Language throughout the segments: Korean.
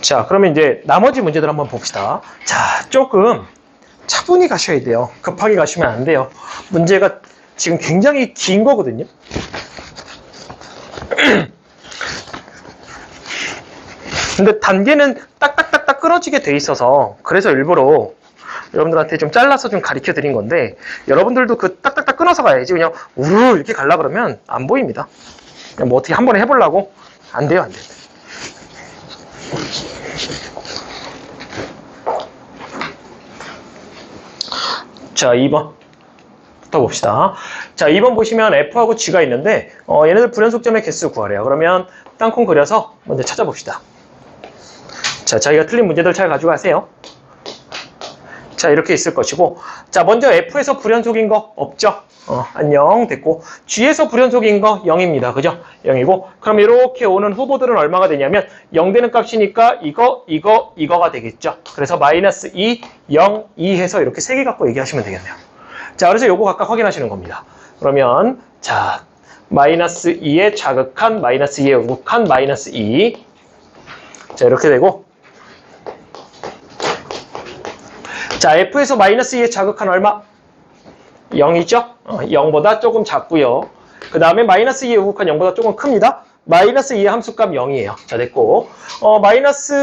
자, 그러면 이제 나머지 문제들 한번 봅시다. 자, 조금 차분히 가셔야 돼요. 급하게 가시면 안 돼요. 문제가 지금 굉장히 긴 거거든요. 근데 단계는 딱딱딱딱 끊어지게 돼 있어서 그래서 일부러 여러분들한테 좀 잘라서 좀 가르쳐 드린 건데 여러분들도 그 딱딱딱 끊어서 가야지 그냥 우르르 이렇게 갈라 그러면 안 보입니다. 뭐 어떻게 한번 해보려고 안 돼요, 안 돼요. 자, 2번. 부터 봅시다. 자, 2번 보시면 F하고 G가 있는데, 어, 얘네들 불연속점의 개수 구하래요. 그러면 땅콩 그려서 먼저 찾아봅시다. 자, 자기가 틀린 문제들 잘 가져가세요. 자, 이렇게 있을 것이고. 자, 먼저 F에서 불연속인 거 없죠? 어, 안녕. 됐고. G에서 불연속인 거 0입니다. 그죠? 0이고. 그럼 이렇게 오는 후보들은 얼마가 되냐면 0 되는 값이니까 이거, 이거, 이거가 되겠죠? 그래서 마이너스 2, 0, 2 해서 이렇게 세 개 갖고 얘기하시면 되겠네요. 자, 그래서 요거 각각 확인하시는 겁니다. 그러면, 자, 마이너스 2에 자극한, 마이너스 2에 우극한, 마이너스 2. 자, 이렇게 되고. 자, F에서 마이너스 2에 자극한 얼마? 0이죠? 어, 0보다 조금 작고요. 그 다음에 마이너스 2에 우극한 0보다 조금 큽니다. 마이너스 2의 함수값 0이에요. 자, 됐고. 어, 마이너스,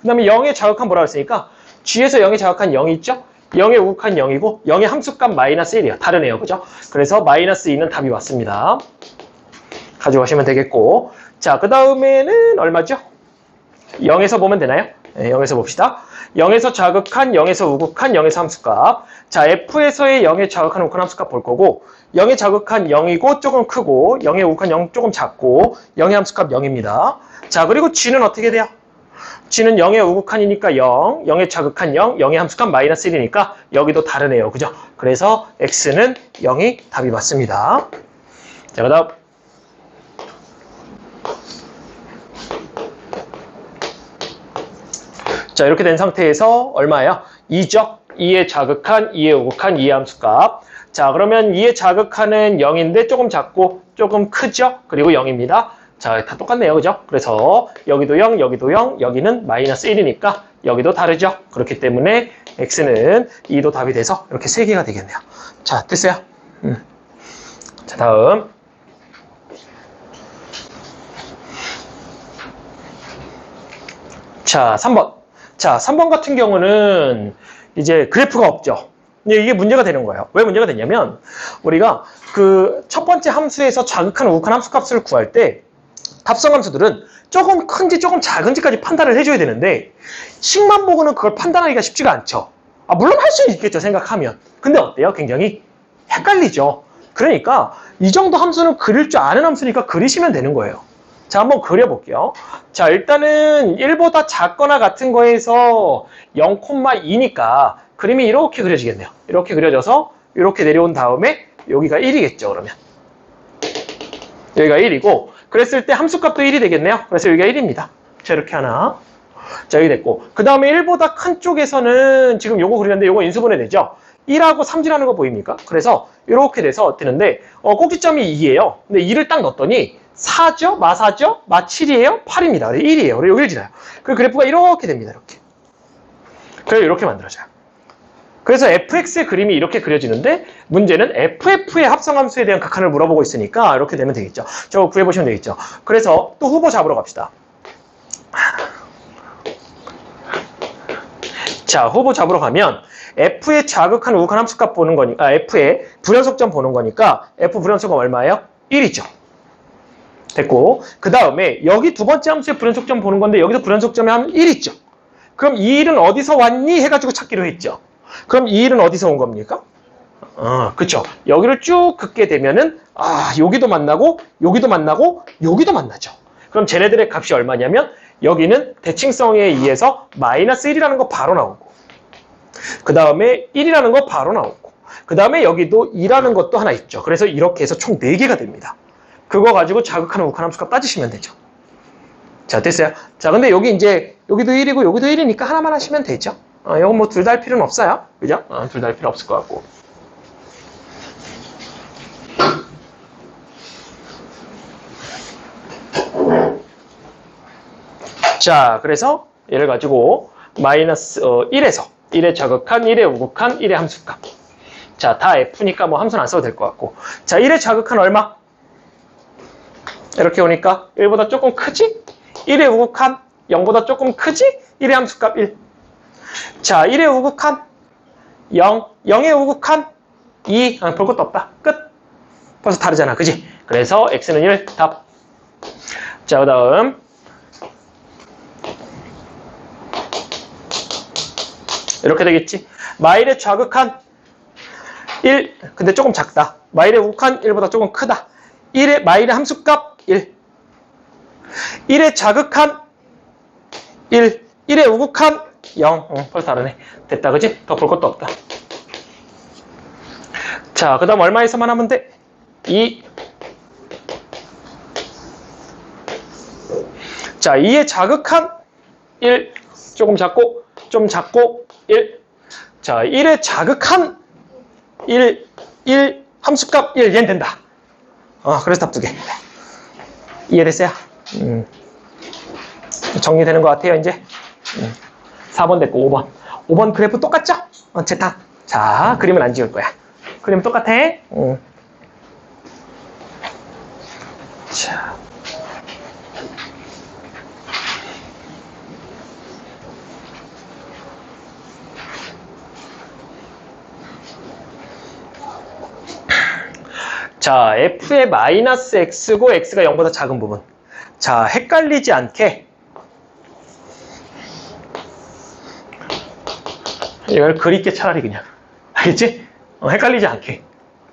그 다음에 0의 자극한 뭐라고 했으니까 G에서 0의 자극한 0이 있죠? 0의 우극한 0이고 0의 함수값 마이너스 1이에요. 다르네요. 그죠? 그래서 마이너스 2는 답이 맞습니다. 가져가시면 되겠고. 자, 그 다음에는 얼마죠? 0에서 보면 되나요? 네, 0에서 봅시다. 0에서 자극한, 0에서 우극한, 0에서 함수값. 자, F에서의 0의 자극한, 우극한 함수값 볼 거고, 0의 자극한 0이고 조금 크고, 0의 우극한 0 조금 작고, 0의 함수값 0입니다. 자, 그리고 G는 어떻게 돼요? G는 0의 우극한이니까 0, 0의 자극한 0, 0의 함수값 마이너스 1이니까 여기도 다르네요. 그죠? 그래서 X는 0이 답이 맞습니다. 자, 그 다음. 자, 이렇게 된 상태에서 얼마예요? 2죠? 2의 자극한, 2의 우극한, 2의 함수값. 자, 그러면 2의 자극한은 0인데 조금 작고 조금 크죠? 그리고 0입니다. 자, 다 똑같네요. 그죠? 그래서 여기도 0, 여기도 0, 여기는 마이너스 1이니까 여기도 다르죠? 그렇기 때문에 x는 2도 답이 돼서 이렇게 3개가 되겠네요. 자, 됐어요? 음. 자, 다음. 자, 3번. 자, 3번 같은 경우는 이제 그래프가 없죠. 이게 문제가 되는 거예요. 왜 문제가 되냐면 우리가 그 첫 번째 함수에서 자극한 우극한 함수 값을 구할 때 합성 함수들은 조금 큰지 조금 작은지까지 판단을 해줘야 되는데 식만 보고는 그걸 판단하기가 쉽지가 않죠. 아, 물론 할 수는 있겠죠 생각하면. 근데 어때요? 굉장히 헷갈리죠. 그러니까 이 정도 함수는 그릴 줄 아는 함수니까 그리시면 되는 거예요. 자, 한번 그려볼게요. 자, 일단은 1보다 작거나 같은 거에서 0,2니까 그림이 이렇게 그려지겠네요. 이렇게 그려져서 이렇게 내려온 다음에 여기가 1이겠죠, 그러면. 여기가 1이고 그랬을 때 함수값도 1이 되겠네요. 그래서 여기가 1입니다. 자, 이렇게 하나. 자, 여기 됐고. 그 다음에 1보다 큰 쪽에서는 지금 요거 그리는데 요거 인수분해 되죠? 1하고 3지라는 거 보입니까? 그래서 이렇게 돼서 되는데 어, 꼭지점이 2예요. 근데 2를 딱 넣었더니 4죠? 마 4죠? 마 7이에요? 8입니다. 1이에요. 그리고 여기 지나요. 그 그래프가 이렇게 됩니다. 이렇게. 그래서 이렇게 만들어져요. 그래서 fx의 그림이 이렇게 그려지는데 문제는 ff의 합성함수에 대한 극한을 물어보고 있으니까 이렇게 되면 되겠죠. 저거 구해보시면 되겠죠. 그래서 또 후보 잡으러 갑시다. 자, 후보 잡으러 가면 f의 자극한 우극한 함수값 보는 거니까 아, f의 불연속점 보는 거니까 f 불연속은 얼마예요? 1이죠. 됐고 그 다음에 여기 두 번째 함수의 불연속점 보는 건데 여기도 불연속점이 한1 있죠. 그럼 이 1은 어디서 왔니? 해가지고 찾기로 했죠. 그럼 이 1은 어디서 온 겁니까? 어, 그쵸. 여기를 쭉 긋게 되면은 아 여기도 만나고 여기도 만나고 여기도 만나죠. 그럼 쟤네들의 값이 얼마냐면 여기는 대칭성에 의해서 마이너스 1이라는 거 바로 나오고 그 다음에 1이라는 거 바로 나오고 그 다음에 여기도 2라는 것도 하나 있죠. 그래서 이렇게 해서 총 4개가 됩니다. 그거 가지고 자극하는 우극한 함수값 따지시면 되죠. 자, 됐어요. 자, 근데 여기 이제 여기도 1이고 여기도 1이니까 하나만 하시면 되죠. 어, 이건 뭐 둘 다 할 필요는 없어요. 그죠? 어, 둘다 할 필요 없을 것 같고. 자, 그래서 얘를 가지고 마이너스 어, 1에서 1의 자극한, 1의 우극한, 1의 함수값. 자, 다 F니까 뭐 함수는 안 써도 될 것 같고. 자, 1의 자극한 얼마? 이렇게 오니까 1보다 조금 크지? 1의 우극한 0보다 조금 크지? 1의 함수값 1. 자, 1의 우극한 0, 0의 우극한 2. 아, 볼 것도 없다. 끝. 벌써 다르잖아. 그지? 그래서 x는 1, 답. 자, 그 다음. 이렇게 되겠지. 마일의 좌극한 1, 근데 조금 작다. 마일의 우극한 1보다 조금 크다. 1의 마일의 함수값 1. 1의 자극한 1. 1의 우극한 0. 어, 벌써 다르네. 됐다, 그지? 더 볼 것도 없다. 자, 그 다음 얼마에서만 하면 돼? 2. 자, 2의 자극한 1. 조금 작고, 좀 작고, 1. 자, 1의 자극한 1. 1. 함수값 1. 얘는 된다. 어, 그래서 답 두 개. 이해됐어요? 음. 정리되는 것 같아요, 이제. 음. 4번 됐고, 5번. 5번 그래프 똑같죠? 어, 제타. 자, 그림은 안 지울 거야. 그림 똑같아. 음. 자. 자, f의 마이너스 x고 x가 0보다 작은 부분. 자, 헷갈리지 않게 이걸 그릴게 차라리 그냥. 알겠지? 어, 헷갈리지 않게.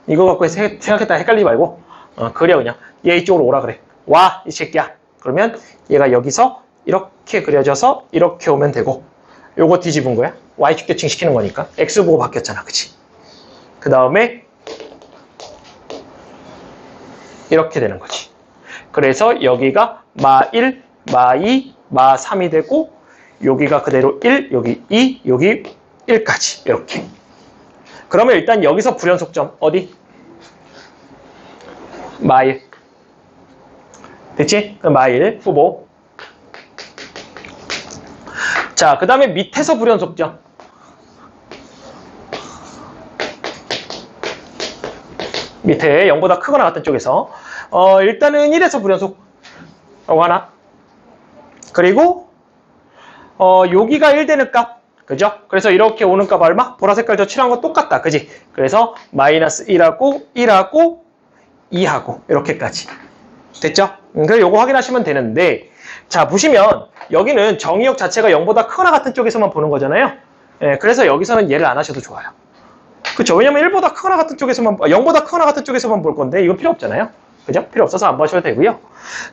이거 갖고 세- 생각했다 헷갈리지 말고 어, 그려 그냥. 얘 이쪽으로 오라 그래. 와, 이 새끼야. 그러면 얘가 여기서 이렇게 그려져서 이렇게 오면 되고 요거 뒤집은 거야. y축 대칭 시키는 거니까. x 보고 바뀌었잖아. 그치? 그 다음에 이렇게 되는 거지. 그래서 여기가 마1, 마2, 마3이 되고 여기가 그대로 1, 여기 2, 여기 1까지 이렇게. 그러면 일단 여기서 불연속점 어디? 마1. 됐지? 그럼 마1 후보. 자, 그 다음에 밑에서 불연속점. 밑에 0보다 크거나 같은 쪽에서. 어, 일단은 1에서 불연속. 라고 하나? 그리고 어, 여기가 1 되는 값. 그죠? 그래서 이렇게 오는 값 얼마? 보라색깔 저 칠한 거 똑같다. 그지? 그래서 마이너스 1하고 1하고 2하고. 이렇게까지. 됐죠? 음, 그래서 요거 확인하시면 되는데 자 보시면 여기는 정의역 자체가 0보다 크거나 같은 쪽에서만 보는 거잖아요. 예, 그래서 여기서는 얘를 안 하셔도 좋아요 그렇죠. 왜냐면 1보다 크거나 같은 쪽에서만, 0보다 크거나 같은 쪽에서만 볼 건데, 이건 필요 없잖아요. 그죠? 필요 없어서 안 보셔도 되고요.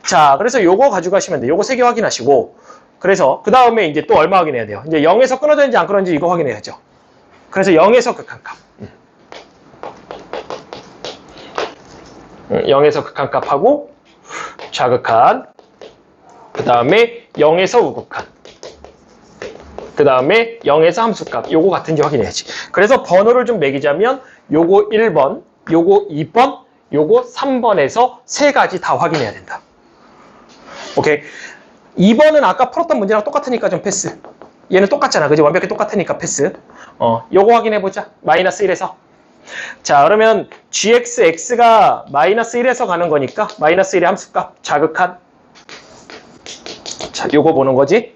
자, 그래서 요거 가져가시면 돼요. 요거 세 개 확인하시고, 그래서 그 다음에 이제 또 얼마 확인해야 돼요? 이제 0에서 끊어져 있는지 안 끊어졌는지 이거 확인해야죠. 그래서 0에서 극한값. 음. 음, 0에서 극한값하고, 좌극한, 그 다음에 0에서 우극한. 그 다음에 0에서 함수값 요거 같은지 확인해야지. 그래서 번호를 좀 매기자면 요거 1번 요거 2번 요거 3번에서 세 가지 다 확인해야 된다. 오케이? 2번은 아까 풀었던 문제랑 똑같으니까 좀 패스. 얘는 똑같잖아. 그지? 완벽히 똑같으니까 패스. 어 요거 확인해보자. 마이너스 1에서. 자 그러면 gxx가 마이너스 1에서 가는 거니까 마이너스 1의 함수값 자극한. 자 요거 보는 거지?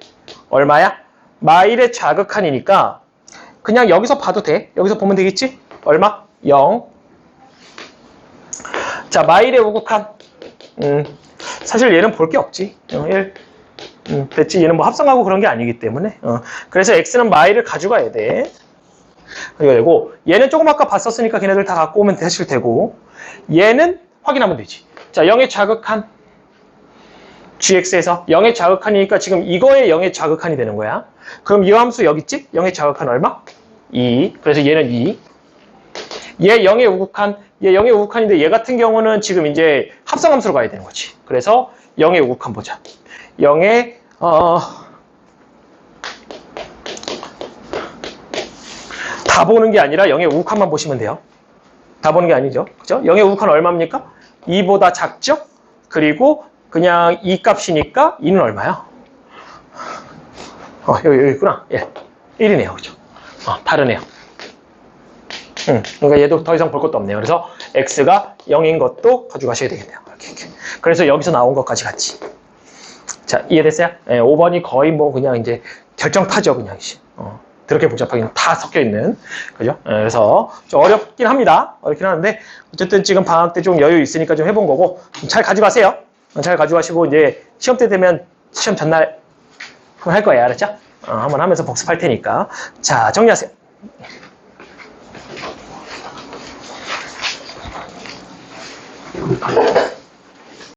얼마야? 마일의 자극한이니까 그냥 여기서 봐도 돼. 여기서 보면 되겠지? 얼마? 0. 자, 마일의 우극한. 음, 사실 얘는 볼 게 없지. 어, 1. 음, 됐지? 얘는 뭐 합성하고 그런 게 아니기 때문에. 어, 그래서 x는 마일을 가져가야 돼. 이거 되고 얘는 조금 아까 봤었으니까 걔네들 다 갖고 오면 되실 테고 얘는 확인하면 되지. 자, 0의 자극한. Gx에서 0의 자극한이니까 지금 이거의 0의 자극한이 되는 거야. 그럼 이 함수 여기 있지? 0의 자극한 얼마? 2. 그래서 얘는 2. 얘 0의 우극한, 얘 0의 우극한인데 얘 같은 경우는 지금 이제 합성함수로 가야 되는 거지. 그래서 0의 우극한 보자. 0의 어... 다 보는 게 아니라 0의 우극한만 보시면 돼요. 다 보는 게 아니죠. 그죠? 0의 우극한 얼마입니까? 2보다 작죠? 그리고 그냥 2 값이니까 2는 얼마야? 어, 여기, 여기 있구나. 예. 1이네요. 그죠? 어, 다르네요. 음, 그러니까 얘도 더 이상 볼 것도 없네요. 그래서 x가 0인 것도 가져가셔야 되겠네요. 이렇게, 이렇게. 그래서 여기서 나온 것까지 같이. 자, 이해됐어요? 예, 5번이 거의 뭐 그냥 이제 결정타죠, 그냥. 씨. 어, 그렇게 복잡하긴 다 섞여 있는. 그죠? 예, 그래서 좀 어렵긴 합니다. 어렵긴 하는데, 어쨌든 지금 방학 때 좀 여유 있으니까 좀 해본 거고, 좀 잘 가져가세요. 어, 잘 가져가시고, 이제 시험 때 되면 시험 전날 할 거예요. 알았죠? 어, 한번 하면서 복습할 테니까. 자, 정리하세요.